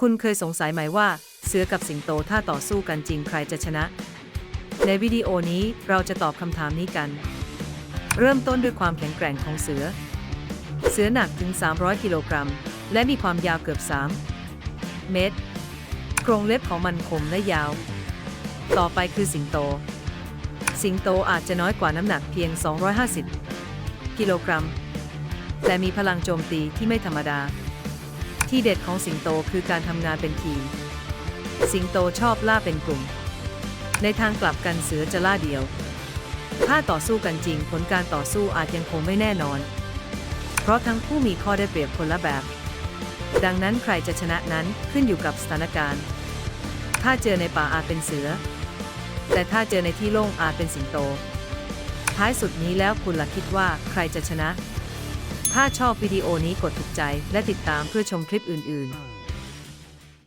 คุณเคยสงสัยไหมว่า เสือกับสิงโตถ้าต่อสู้กันจริงใครจะชนะ ในวิดีโอนี้เราจะตอบคำถามนี้กัน เริ่มต้นด้วยความแข็งแกร่งของเสือ เสือหนักถึง 300 กิโลกรัม และมีความยาวเกือบ 3 เมตร โครงเล็บของมันคมและยาว ต่อไปคือสิงโต สิงโตอาจจะน้อยกว่าน้ำหนักเพียง 250 กิโลกรัม แต่มีพลังโจมตีที่ไม่ธรรมดา ที่เด็ดของสิงโตคือการทำงานเป็นทีม สิงโตชอบล่าเป็นกลุ่ม ในทางกลับกันเสือจะล่าเดียว ถ้าต่อสู้กันจริงผลการต่อสู้อาจยังคงไม่แน่นอน เพราะทั้งคู่มีข้อได้เปรียบคนละแบบ ดังนั้นใครจะชนะนั้นขึ้นอยู่กับสถานการณ์ ถ้าเจอในป่าอาจเป็นเสือ แต่ถ้าเจอในที่โล่งอาจเป็นสิงโต ท้ายสุดนี้แล้วคุณล่ะคิดว่าใครจะชนะ ถ้าชอบวิดีโอนี้กดถูกใจและติดตามเพื่อชมคลิปอื่น ๆ